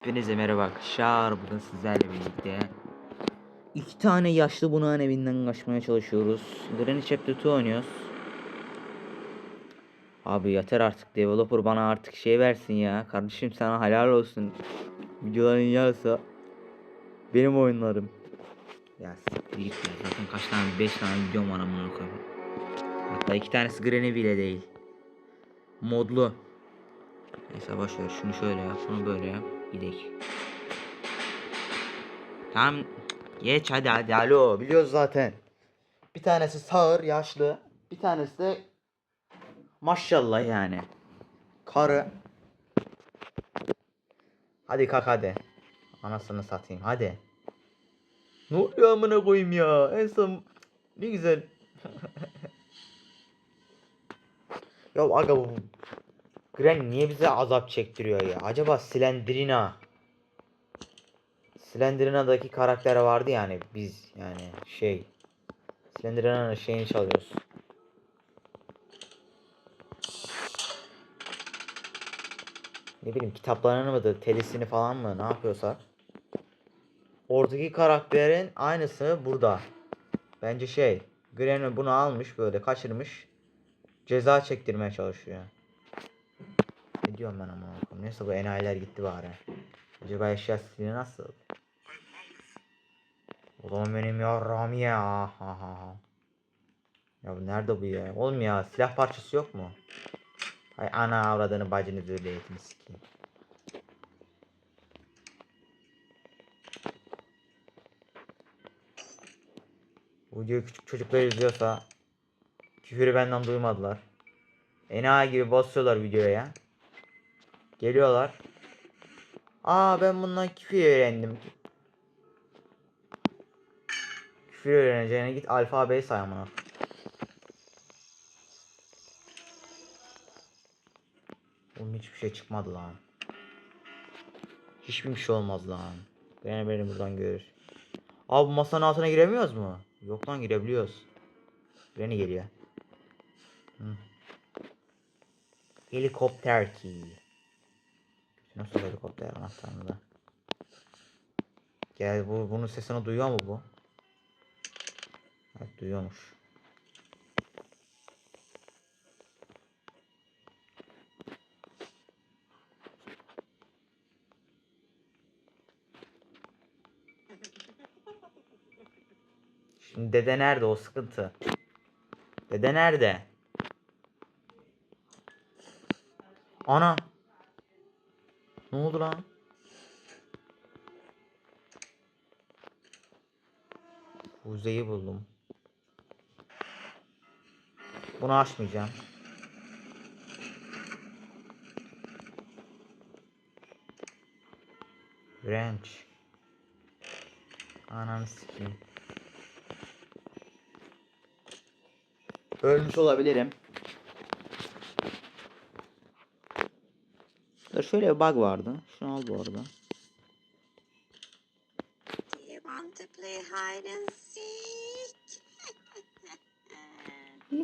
Hepinize merhaba arkadaşlar. Bugün sizlerle birlikte iki tane yaşlı bunağın evinden kaçmaya çalışıyoruz. Granny Chapter 2 oynuyoruz. Abi yeter artık developer bana artık şey versin ya. Kardeşim sana helal olsun. Videoların yarısı benim oyunlarım. Ya siktir ya. Zaten kaç tane 5 tane videom var amına koyayım. Hatta iki tanesi Granny bile değil. Modlu. Neyse boş ver şunu şöyle yap, şunu böyle yap. Gidek. Tamam. Geç hadi hadi alo biliyoruz zaten. Bir tanesi sağır yaşlı. Bir tanesi de maşallah yani. Karı. Hadi kalk hadi. Anasını satayım hadi. Ne oluyor amına koyayım ya? En son ne güzel. ya aga bu Gren niye bize azap çektiriyor ya? Acaba Slendrina Slendrina'daki karakter vardı yani biz yani şey Slendrina'nın şeyini çalıyoruz. Ne bileyim kitaplarını mıdır, telisini falan mı ne yapıyorsak. Oradaki karakterin aynısı burada. Bence şey Gren bunu almış böyle kaçırmış. Ceza çektirmeye çalışıyor. Ne diyorum ben ama Neyse bu enayiler gitti bari. Acaba eşya stili nasıl? O zaman benim yarram ya. Ha, ha. Ya bu nerede bu ya? Oğlum ya silah parçası yok mu? Hay ana avradını bacını eğitimi sikeyim. Bu videoyu küçük çocuklar izliyorsa küfürü benden duymadılar. Enayi gibi basıyorlar videoya ya. Geliyorlar. Aa ben bundan küfür öğrendim. Küfür öğreneceğine git alfabeyi say amına. Oğlum hiçbir şey çıkmadı lan. Hiçbir şey olmaz lan. Beni beni buradan görür. Abi masanın altına giremiyoruz mu? Yok lan girebiliyoruz. Beni geliyor. Hı. Helikopter key. Nasıl anahtarını da. Gel bu bunun sesini duyuyor mu bu? Evet duyuyormuş. Şimdi dede nerede o sıkıntı? Dede nerede? Ana. Ne oldu lan? Buzeyi buldum. Bunu açmayacağım. Wrench. Ananı sikeyim. Ölmüş olabilirim. Dur şöyle bir bug vardı. Şunu al bu arada.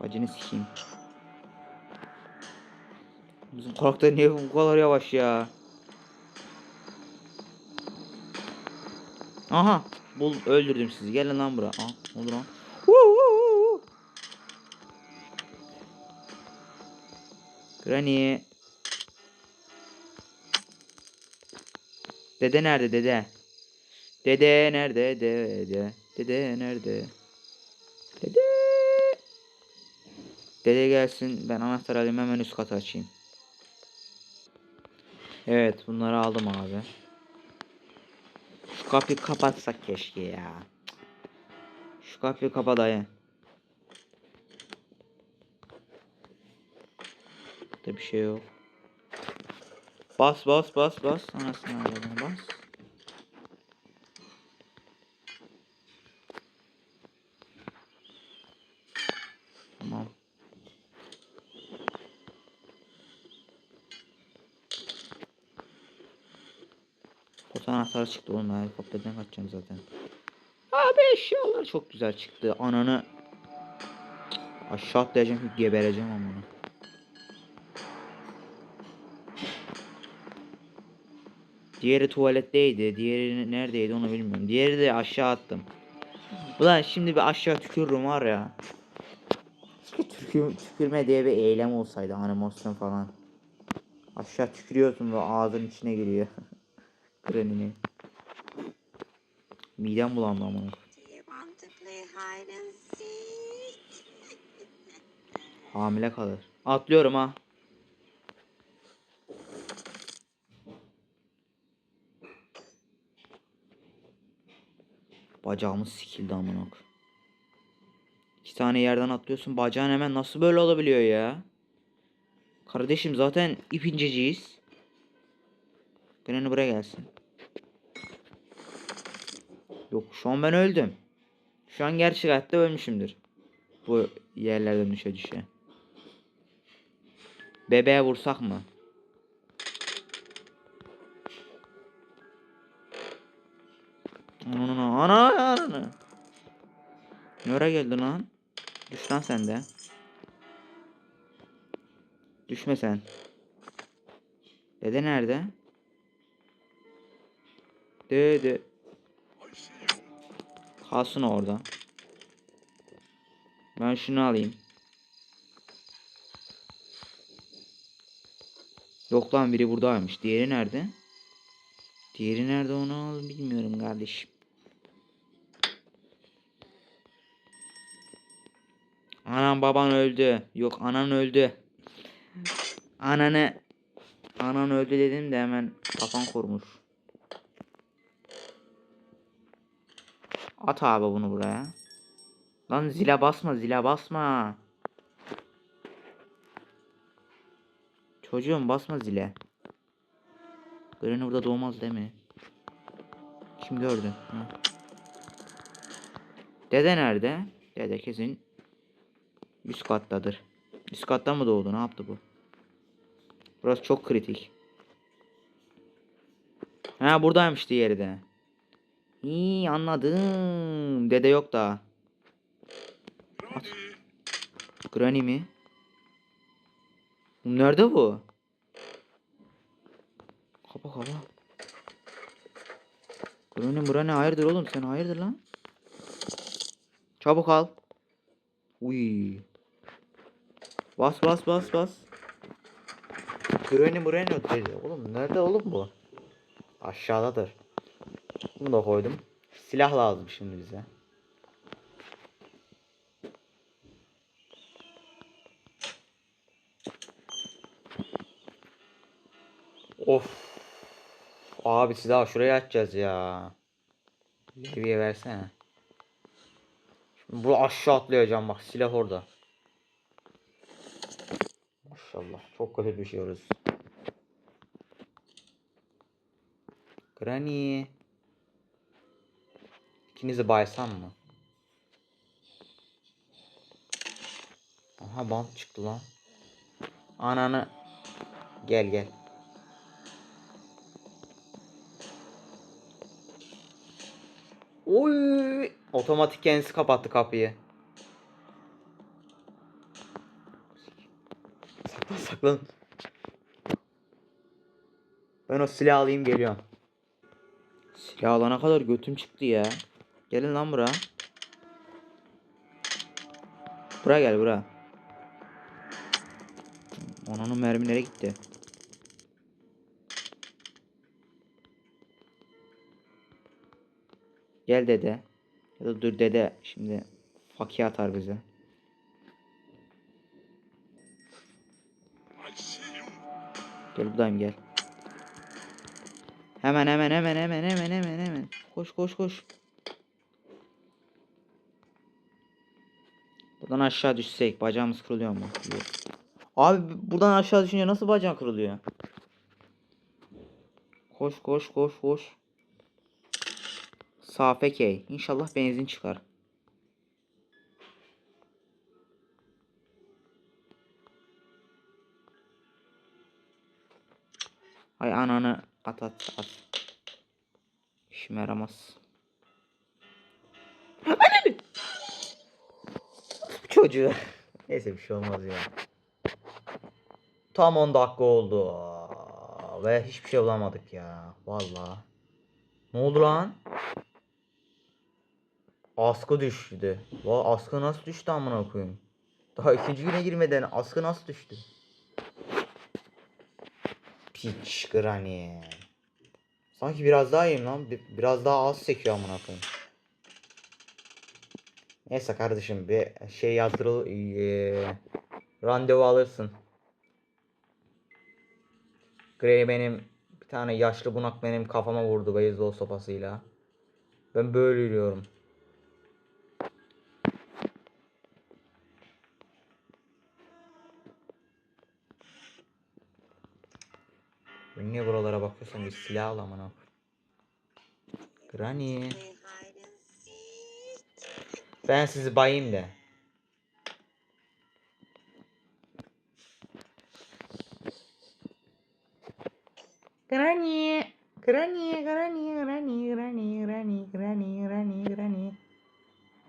Bacını sikeyim. Bizim karakter niye bu kadar yavaş ya? Aha, bul öldürdüm sizi. Gelin lan buraya. Aa, oldu lan? Granny. Dede nerede dede? Dede nerede dede? Dede nerede? Dede. Dede gelsin ben anahtar alayım hemen üst katı açayım. Evet bunları aldım abi. Şu kapıyı kapatsak keşke ya. Şu kapıyı kapa dayı. Burada bir şey yok. Bas bas bas bas. Anasını avradını bas. Tamam. Kota anahtarı çıktı oğlum ya. Helikopterden kaçacağım zaten. Abi eşyalar çok güzel çıktı. Ananı aşağı atlayacağım ki gebereceğim amına. Diğeri tuvaletteydi. Diğeri neredeydi onu bilmiyorum. Diğeri de aşağı attım. Ulan şimdi bir aşağı tükürürüm var ya. Tükür, tükürme diye bir eylem olsaydı animasyon falan. Aşağı tükürüyorsun ve ağzın içine giriyor. Krenini. Midem bulandı seek? Hamile kalır. Atlıyorum ha. Bacağımız sikildi amına. İki tane yerden atlıyorsun. Bacağın hemen nasıl böyle olabiliyor ya? Kardeşim zaten ip inceciyiz. Granny buraya gelsin. Yok şu an ben öldüm. Şu an gerçek hayatta ölmüşümdür. Bu yerlerden düşe düşe. Bebeğe vursak mı? Ana ana ana. Nereye geldin lan? Düş lan sen de. Düşme sen. Dede nerede? Dede. Kalsın orada. Ben şunu alayım. Yok lan biri buradaymış. Diğeri nerede? Diğeri nerede onu bilmiyorum kardeşim. Anam baban öldü. Yok anan öldü. Ananı anan öldü dedim de hemen kafan kurmuş. At abi bunu buraya. Lan zile basma zile basma. Çocuğum basma zile. Granny burada doğmaz değil mi? Kim gördü? Ha. Dede nerede? Dede kesin üst kattadır. Üst katta mı doğdu? Ne yaptı bu? Burası çok kritik. Ha buradaymış diğeri de. İyi anladım. Dede yok daha. At. Granny mi? Nerede bu? Kapa kapa. Granny Granny hayırdır oğlum sen hayırdır lan? Çabuk al. Uy. Bas bas bas bas. Granny Granny dedi. Oğlum nerede oğlum bu? Aşağıdadır. Bunu da koydum. Silah lazım şimdi bize. Of. Abi siz daha şuraya açacağız ya. Leviye versene. Şimdi bu aşağı atlayacağım bak silah orada. Maşallah çok kötü düşüyoruz. Granny. İkinizi baysam mı? Aha bant çıktı lan. Ananı. Gel gel. Oy! Otomatik kendisi kapattı kapıyı. Saklan saklan. Ben o silahı alayım geliyorum. Silah alana kadar götüm çıktı ya. Gelin lan bura. Bura gel bura. Onun mermileri gitti. Gel dede. Ya da dur dede şimdi fakir atar bize. Gel buradayım gel. Hemen hemen hemen hemen hemen hemen hemen. Koş koş koş. Buradan aşağı düşsek bacağımız kırılıyor mu? Yok. Abi buradan aşağı düşünce nasıl bacağın kırılıyor? Koş koş koş koş. Safe key. İnşallah benzin çıkar. Ay ananı at at at. İşime yaramaz. Ananı! Çocuğu. Neyse bir şey olmaz ya. Tam 10 dakika oldu. ve hiçbir şey bulamadık ya. Vallahi. Ne oldu lan? Askı düştü. Va askı nasıl düştü amına koyayım? Daha ikinci güne girmeden askı nasıl düştü? Piç granny. Sanki biraz daha iyiyim lan. Bi- Biraz daha az sekiyor amına koyayım. Neyse kardeşim bir şey yazdırıl eee, randevu alırsın. Gray benim bir tane yaşlı bunak benim kafama vurdu beyzbol sopasıyla. Ben böyle yürüyorum. Niye buralara bakıyorsun? Bir silah al amına. Granny. Ben sizi bayayım de. Granny. Granny, granny, granny, granny, granny, granny, granny, granny.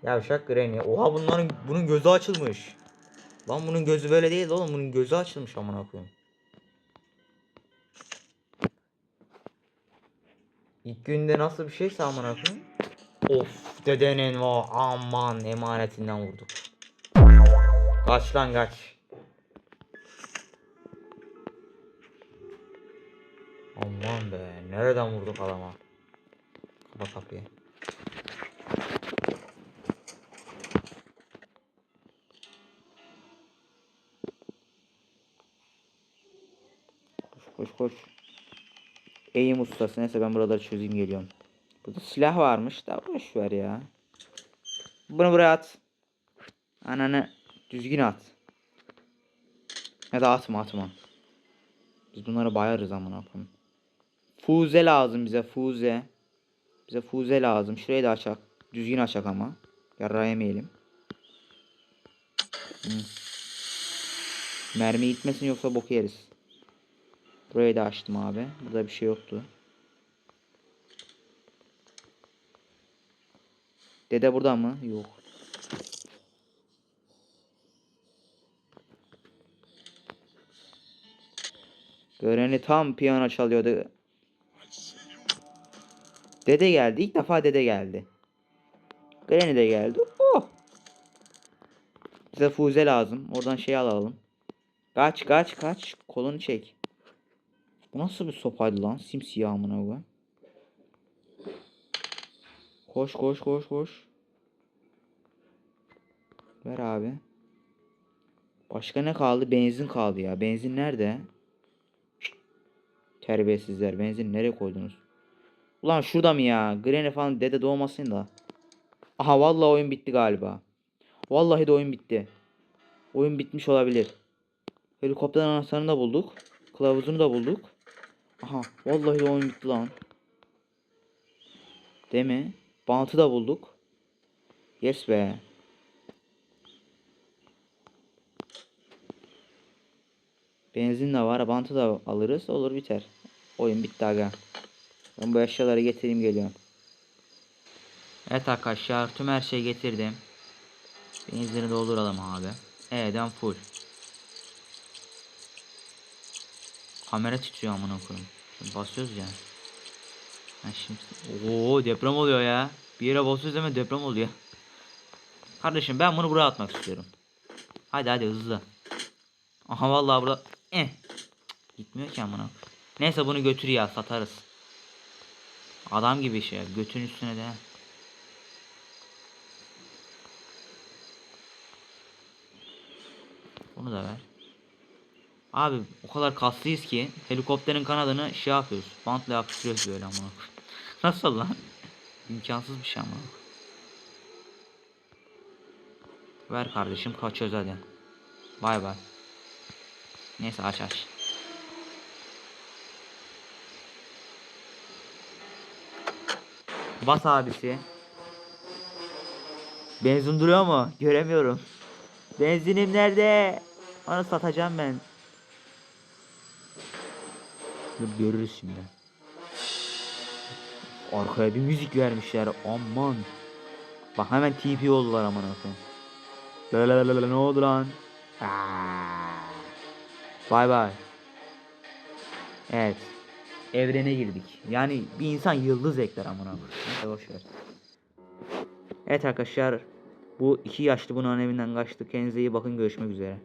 Yavşak granny. Oha bunların bunun gözü açılmış. Lan bunun gözü böyle değil oğlum. Bunun gözü açılmış amına koyayım. İlk günde nasıl bir şeyse amına koyayım. Of dedenin o aman emanetinden vurduk. Kaç lan kaç. Aman be nereden vurduk adama. Kapa kapıyı. Koş koş koş. Eğim ustası neyse ben buraları çözeyim geliyorum. Burada silah varmış da boş ver ya. Bunu buraya at. Ananı düzgün at. Ya da atma atma. Biz bunları bayarız amına koyayım. Fuze lazım bize fuze. Bize fuze lazım. Şurayı da açak. Düzgün açak ama. Yarra yemeyelim. Hı. Mermi gitmesin yoksa boku yeriz. Burayı da açtım abi. Burada bir şey yoktu. Dede burada mı? Yok. Göreni tam piyano çalıyordu. Dede geldi. İlk defa dede geldi. Granny de geldi. Oh. Bize fuze lazım. Oradan şey alalım. Kaç kaç kaç. Kolunu çek. Bu nasıl bir sopaydı lan? Simsiyah amına koyayım. Koş koş koş koş. Ver abi. Başka ne kaldı? Benzin kaldı ya. Benzin nerede? Terbiyesizler. Benzin nereye koydunuz? Ulan şurada mı ya? Granny falan dede doğmasın da. Aha vallahi oyun bitti galiba. Vallahi de oyun bitti. Oyun bitmiş olabilir. Helikopter anahtarını da bulduk. Kılavuzunu da bulduk. Aha vallahi de oyun bitti lan. Değil mi? Bantı da bulduk. Yes be. Benzin de var. Bantı da alırız. Olur biter. Oyun bitti aga. Ben bu eşyaları getireyim geliyorum. Evet arkadaşlar tüm her şeyi getirdim. Benzini dolduralım abi. E'den full. Kamera titriyor amına koyayım. Şimdi basıyoruz ya. Ha şimdi Oo deprem oluyor ya. Bir yere basıyoruz hemen deprem oluyor. Kardeşim ben bunu buraya atmak istiyorum. Hadi hadi hızlı. Aha vallahi burada eh. Gitmiyor ki amına. Neyse bunu götür ya satarız. Adam gibi şey götün üstüne de. Bunu da ver. Abi o kadar kaslıyız ki helikopterin kanadını şey yapıyoruz. Bantla yapıştırıyoruz böyle amına. Nasıl lan? İmkansız bir şey ama. Ver kardeşim kaçıyoruz hadi. Bay bay. Neyse aç aç. Bas abisi. Benzin duruyor mu? Göremiyorum. Benzinim nerede? Onu satacağım ben. Dur görürüz şimdi. Arkaya bir müzik vermişler. Aman. Bak hemen TP oldular aman. Lalalala, Ne oldu lan? Bay bay. Evet. evrene girdik. Yani bir insan yıldız ekler koyayım. Neyse boş ver. Evet arkadaşlar bu iki yaşlı bunun evinden kaçtı. Kendinize iyi bakın görüşmek üzere.